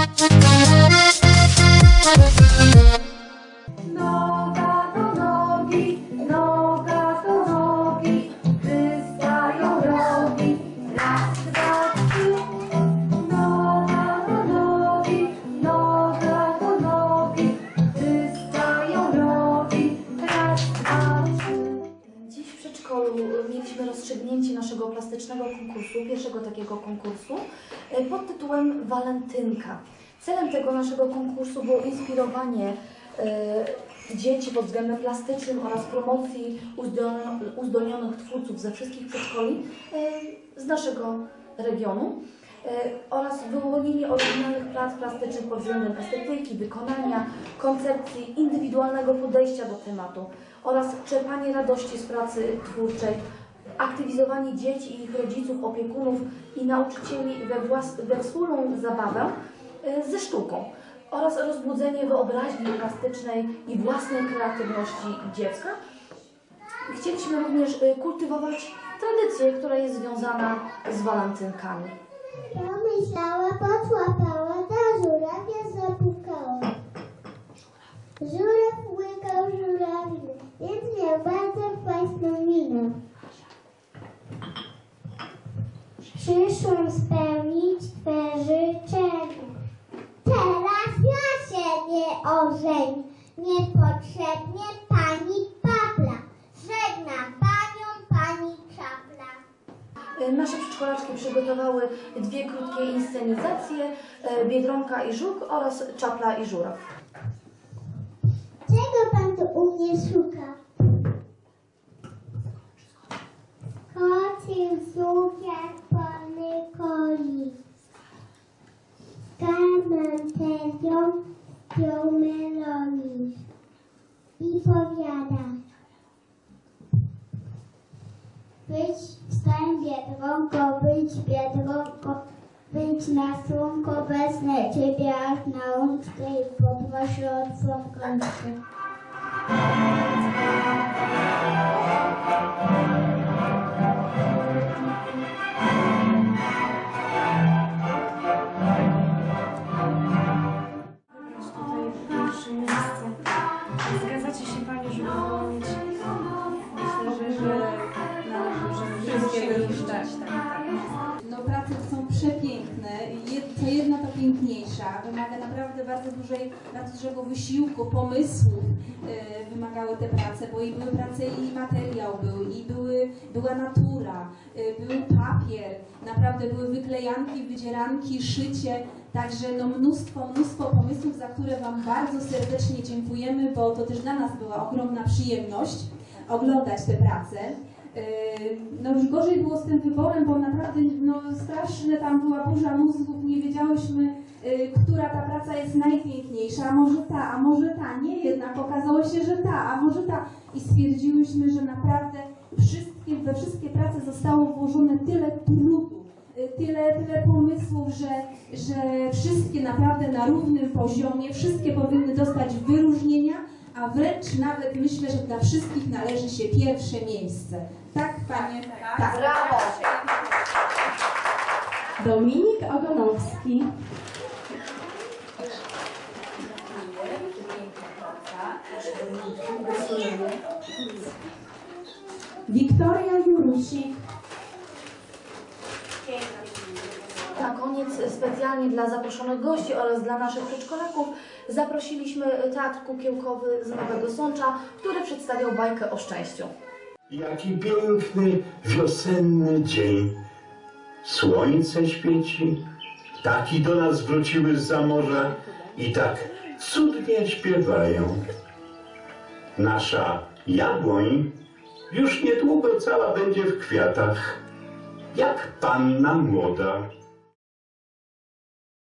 Mexico. Rozstrzygnięcie naszego plastycznego konkursu, pierwszego takiego konkursu, e, pod tytułem Walentynka. Celem tego naszego konkursu było inspirowanie e, dzieci pod względem plastycznym oraz promocji uzdolnionych, twórców ze wszystkich przedszkoli e, z naszego regionu oraz wyłonienie oryginalnych prac plastycznych pod względem estetyki, wykonania, koncepcji, indywidualnego podejścia do tematu oraz czerpanie radości z pracy twórczej, aktywizowanie dzieci i ich rodziców, opiekunów i nauczycieli we, włas- we wspólną zabawę e, ze sztuką oraz rozbudzenie wyobraźni plastycznej i własnej kreatywności dziecka. Chcieliśmy również e, kultywować tradycję, która jest związana z walentynkami. Pomyślała, poczłapała, ta Przyszłam spełnić Twe życzenie. Teraz ja się nie ożeń. Niepotrzebnie pani papla. Żegnam panią pani czapla. E, Nasze przedszkolaczki przygotowały dwie krótkie inscenizacje e, Biedronka i Żuk oraz Czapla i Żuraw. Ją meloni. I powiada. Być stań biedronko, być biedronko, być na słonko, wezmę ciebie aż na łączkę i poproszę o twą wyróżnić. Tak, tak. No prace są przepiękne, co jedna to piękniejsza, wymaga naprawdę bardzo dużej, bardzo dużego wysiłku, pomysłów e, wymagały te prace, bo i były prace i materiał był, i były, była natura, e, był papier, naprawdę były wyklejanki, wydzieranki, szycie, także no mnóstwo, mnóstwo pomysłów, za które Wam bardzo serdecznie dziękujemy, bo to też dla nas była ogromna przyjemność oglądać te prace. No już gorzej było z tym wyborem, bo naprawdę no, straszne tam była burza mózgów, nie wiedziałyśmy, yy, która ta praca jest najpiękniejsza, a może ta, a może ta, nie jednak okazało się, że ta, a może ta. I stwierdziłyśmy, że naprawdę wszystkie, we wszystkie prace zostało włożone tyle trudu, yy, tyle, tyle pomysłów, że, że wszystkie naprawdę na równym poziomie, wszystkie powinny dostać wyróżnienia, a wręcz nawet myślę, że dla wszystkich należy się pierwsze miejsce. Tak, panie? Tak. Brawo! Dominik Ogonowski. Wiktoria Jurusik. Na koniec specjalnie dla zaproszonych gości oraz dla naszych przedszkolaków zaprosiliśmy Teatr Kukiełkowy z Nowego Sącza, który przedstawiał bajkę o szczęściu. Jaki piękny wiosenny dzień. Słońce świeci, ptaki do nas wróciły z morza i tak cudnie śpiewają. Nasza jabłoń już niedługo cała będzie w kwiatach, jak panna młoda.